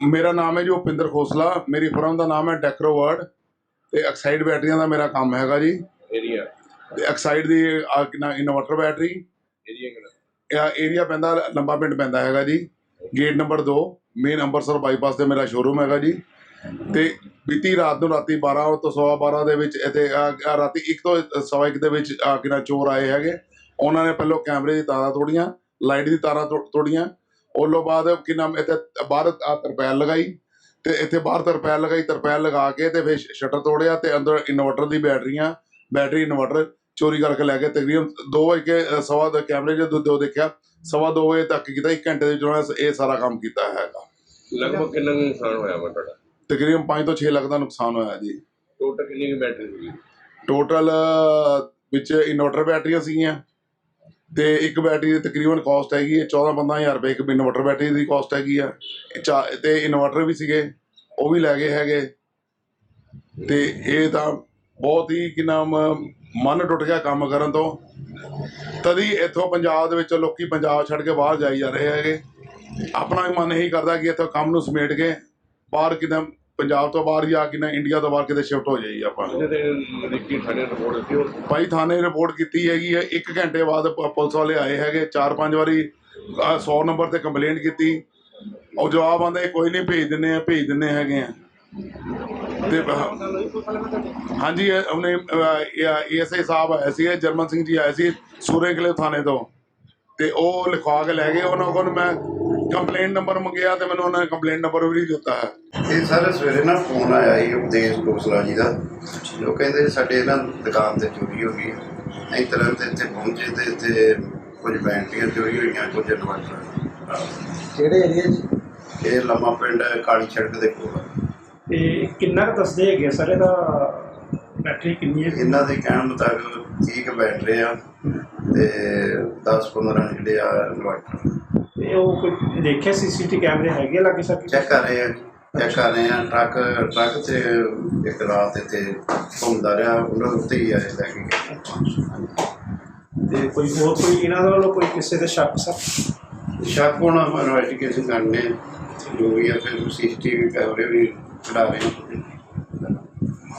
ਮੇਰਾ ਨਾਮ ਹੈ ਜੀ ਉਪਿੰਦਰ ਖੋਸਲਾ। ਮੇਰੀ ਫਰਮ ਦਾ ਨਾਮ ਹੈ ਟੈਕਰੋਵਰਡ ਤੇ ਐਕਸਾਈਡ ਬੈਟਰੀਆਂ ਦਾ ਮੇਰਾ ਕੰਮ ਹੈਗਾ ਜੀ। ਏਰੀਆ ਤੇ ਐਕਸਾਈਡ ਦੀ ਇਨਵਰਟਰ ਬੈਟਰੀ ਏਰੀਆ ਕਿਹੜਾ? ਏਰੀਆ ਪੈਂਦਾ ਲੰਬਾ ਪਿੰਡ ਪੈਂਦਾ ਹੈਗਾ ਜੀ। Gate number 2 main Amritsar bypass ਤੇ ਮੇਰਾ ਸ਼ੋਰੂਮ ਹੈਗਾ ਜੀ। ਤੇ ਬੀਤੀ ਰਾਤ ਨੂੰ ਰਾਤੀ 12 ਤੋਂ ਸਵਾ 12 ਦੇ ਵਿੱਚ ਇੱਥੇ ਰਾਤੀ 1 ਤੋਂ ਸਵਾ 1 ਦੇ ਵਿੱਚ ਆ ਕਿਨਾ ਚੋਰ ਆਏ ਹੈਗੇ। ਉਹਨਾਂ ਨੇ ਪਹਿਲਾਂ ਕੈਮਰੇ ਦੀ ਤਾਰਾਂ ਤੋੜੀਆਂ ਲਾਈਟ ਦੀ ਤਾਰਾਂ ਤੋੜ- ਤੋੜੀਆਂ। ਤੋਂ ਬਾਅਦ ਕਿ ਨਾਮ ਇੱਥੇ ਬਾਹਰ ਆ ਤਰਪੈਲ ਲਗਾਈ ਤੇ ਇੱਥੇ ਬਾਹਰ ਤਰਪੈਲ ਲਗਾਈ ਤਰਪੈਲ ਲਗਾ ਕੇ ਤੇ ਫਿਰ ਸ਼ਟਰ ਤੋੜਿਆ ਤੇ ਅੰਦਰ ਇਨਵਰਟਰ ਦੀ ਬੈਟਰੀਆਂ ਬੈਟਰੀ ਇਨਵਰਟਰ ਚੋਰੀ ਕਰਕੇ ਲੈ ਗਏ। ਤਕਰੀਬਨ 2 ਵਜੇ ਸਵਾ ਦੇ ਕੈਮਰੇ ਜਦੋਂ ਦੋ ਦੇਖਿਆ ਸਵਾ ਦੋ ਵਜੇ ਤੱਕ ਕੀਤਾ 1 ਘੰਟੇ ਦੇ ਵਿੱਚ ਉਹਨਾਂ ਇਹ ਸਾਰਾ ਕੰਮ ਕੀਤਾ ਹੈਗਾ। ਲਗਭਗ ਕਿੰਨਾ ਨੁਕਸਾਨ ਹੋਇਆ ਵਾ ਤੁਹਾਡਾ? ਤਕਰੀਬਨ 5 ਤੋਂ 6 ਲੱਖ ਦਾ ਨੁਕਸਾਨ ਹੋਇਆ ਜੀ। ਟੋਟਲ ਕਿੰਨੀ ਬੈਟਰੀ ਸੀ ਟੋਟਲ ਵਿੱਚ ਇਨਵਰਟਰ ਬੈਟਰੀਆਂ ਸੀਗੀਆਂ। ਤੇ ਇੱਕ ਬੈਟਰੀ ਦੀ ਤਕਰੀਬਨ ਕਾਸਟ ਹੈਗੀ ਹੈ 14 15000 ਰੁਪਏ, ਇੱਕ ਇਨਵਰਟਰ ਬੈਟਰੀ ਦੀ ਕਾਸਟ ਹੈਗੀ ਆ। ਚਾ- ਤੇ ਇਨਵਰਟਰ ਵੀ ਸੀਗੇ, ਉਹ ਵੀ ਲੈ ਗਏ ਹੈਗੇ। ਤੇ ਇਹ ਤਾਂ ਬਹੁਤ ਹੀ ਕਿ ਨਾਮ ਮਨ ਟੁੱਟ ਗਿਆ ਕੰਮ ਕਰਨ ਤੋਂ। ਤਦੀ ਇੱਥੋਂ ਪੰਜਾਬ ਦੇ ਵਿੱਚ ਲੋਕੀ ਪੰਜਾਬ ਛੱਡ ਕੇ ਬਾਹਰ ਜਾਈ ਜਾ ਰਹੇ ਹੈਗੇ। ਆਪਣਾ ਵੀ ਮਨ ਇਹੀ ਕਰਦਾ ਕਿ ਇੱਥੋਂ ਕੰਮ ਨੂੰ ਸਮੇਟ ਕੇ ਬਾਹਰ ਕਿਤੇ ਪੰਜਾਬ ਤੋਂ ਬਾਹਰ ਜਾਂ ਕਿਤੇ ਇੰਡੀਆ ਤੋਂ ਬਾਹਰ ਕਿਤੇ ਸ਼ਿਫਟ ਹੋ ਜਾਈਏ ਆਪਾਂ। ਤੇ ਨਿੱਕੀ ਥਾਣੇ ਰਿਪੋਰਟ ਦਿੱਤੀ ਉਹ। ਭਾਈ ਥਾਣੇ ਰਿਪੋਰਟ ਕੀਤੀ ਹੈਗੀ ਹੈ 1 ਘੰਟੇ ਬਾਅਦ ਪੁਲਿਸ ਵਾਲੇ ਆਏ ਹੈਗੇ ਚਾਰ ਪੰਜ ਵਾਰੀ 100 ਨੰਬਰ ਤੇ ਕੰਪਲੇਂਟ ਕੀਤੀ। ਉਹ ਜਵਾਬ ਆਂਦਾ ਕੋਈ ਨਹੀਂ ਭੇਜ ਦਿੰਨੇ ਆ ਭੇਜ ਦਿੰਨੇ ਹੈਗੇ ਆ। ਤੇ ਹਾਂਜੀ ਉਹਨੇ ਏਐਸਆਈ ਸਾਹਿਬ ਆਏ ਸੀ ਜਰਮਨ ਸਿੰਘ ਜੀ ਆਏ ਸੀ ਸੂਰੇ ਕਿਲੇ ਥਾਣੇ ਤੋਂ। ਤੇ ਉਹ ਲਿਖਵਾ ਕੇ ਲੈ ਗਏ ਉਹਨਾਂ ਕੋਲ ਮੈਂ ਕੰਪਲੇਂਟ ਨੰਬਰ ਮੰਗਿਆ ਤੇ ਮੈਨੂੰ ਉਹਨਾਂ ਨੇ ਕੰਪਲੇਂਟ ਨੰਬਰ ਵੀ ਨਹੀਂ ਦਿੱਤਾ। ਹੈ ਇਹ ਸਰ ਸਵੇਰੇ ਨਾ ਫੋਨ ਆਇਆ ਸੀ ਉਪਦੇਸ਼ ਕੋਸਲਾ ਜੀ ਦਾ। ਉਹ ਕਹਿੰਦੇ ਸਾਡੇ ਨਾ ਦੁਕਾਨ ਤੇ ਚੋਰੀ ਹੋ ਗਈ। ਅਸੀਂ ਤੁਰੰਤ ਇੱਥੇ ਪਹੁੰਚੇ ਤੇ ਇੱਥੇ ਕੁਝ ਬੈਟਰੀਆਂ ਚੋਰੀ ਹੋਈਆਂ ਕੁਝ ਇਨਵਰਟਰ ਕਿਹੜੇ ਏਰੀਆ 'ਚ? ਇਹ ਲੰਮਾ ਪਿੰਡ ਹੈ, ਕਾਲੀ ਸੜਕ ਦੇ ਕੋਲ। ਤੇ ਕਿੰਨਾ ਕੁ ਦੱਸਦੇ ਹੈਗੇ ਸਰ ਇਹਦਾ ਬੈਟਰੀ ਕਿੰਨੀ ਹੈ? ਇਹਨਾਂ ਦੇ ਕਹਿਣ ਮੁਤਾਬਕ 30 ਕੁ ਬੈਟਰੀ ਆ ਤੇ 10 15 ਜਿਹੜੇ ਆ ਇਨਵਰਟਰ ਤੇ ਉਹ ਕੋਈ ਦੇਖਿਆ ਸੀਸੀਟੀ ਕੈਮਰੇ ਹੈਗੇ ਲੱਗੇ ਸਰ? ਚੈੱਕ ਕਰ ਰਹੇ ਆ ਚੈੱਕ ਕਰ ਰਹੇ ਆ। ਟਰੱਕ ਟਰੱਕ ਤੇ ਇੱਕ ਰਾਤ ਇੱਥੇ ਘੁੰਮਦਾ ਰਿਹਾ ਉਹਨਾਂ ਉੱਤੇ ਹੀ ਆਏ ਲੈ ਕੇ ਗਏ। ਤੇ ਕੋਈ ਹੋਰ ਕੋਈ ਇਹਨਾਂ ਦਾ ਵੱਲੋਂ ਕੋਈ ਕਿਸੇ ਦੇ ਸ਼ੱਕ ਸਰ? ਸ਼ੱਕ ਹੋਣਾ ਇਨਵੈਸਟੀਗੇਸ਼ਨ ਕਰਨੇ ਆ। ਜੋ ਵੀ ਹੈ ਫਿਰ ਸੀਸੀਟੀਵੀ ਕੈਮਰੇ ਵੀ ਚਲਾ ਰਹੇ